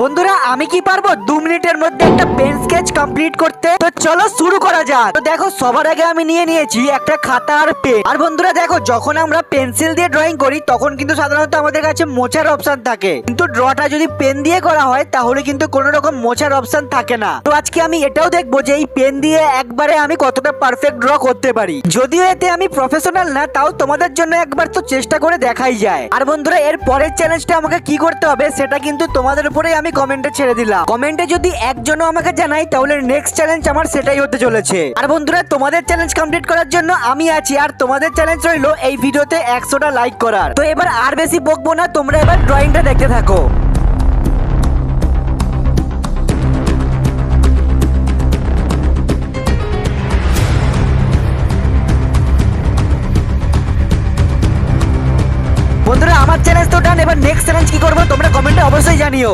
বন্ধুরা, আমি কি পারব? দু মিনিটের মধ্যে একটা পেন স্কেচ কমপ্লিট করতে? তো চলো শুরু করা যাক। তো দেখো, সবার আগে আমি নিয়ে নিয়েছি একটা খাতা আর পেন আর বন্ধুরা, দেখো, যখন আমরা পেন্সিল দিয়ে ড্রয়িং করি, তখন কিন্তু সাধারণত আমাদের কাছে মোছার অপশন থাকে। কিন্তু ড্রটা যদি পেন দিয়ে করা হয়, তাহলে কিন্তু কোনো রকম মোচার অপশন থাকে না। তো আজকে আমি এটাও দেখব যে এই পেন দিয়ে একবারে আমি কতটা পারফেক্ট ড্র করতে পারি। যদিও এতে আমি প্রফেশনাল না, তাও তোমাদের জন্য একবার তো চেষ্টা করে দেখাই যায়। আর বন্ধুরা, এর পরের চ্যালেঞ্জটা আমাকে কি করতে হবে, সেটা কিন্তু তোমাদের উপরেই আমি আমি কমেন্টে ছেড়ে দিলাম। কমেন্টে যদি একজনও আমাকে জানাই তাহলে নেক্সট চ্যালেঞ্জ আমার সেটাই হতে চলেছে। আর বন্ধুরা, তোমাদের চ্যালেঞ্জ কমপ্লিট করার জন্য আমি আছি, আর তোমাদের চ্যালেঞ্জ রইল এই ভিডিওতে একশোটা লাইক করার। তো এবার আর বেশি বকবো না, তোমরা এবার ড্রয়িংটা দেখতে থাকো। বন্ধুরা, আমার চ্যালেঞ্জ তো ডান এবার নেক্সট চ্যালেঞ্জ কি করব, তোমরা কমেন্টে অবশ্যই জানিও।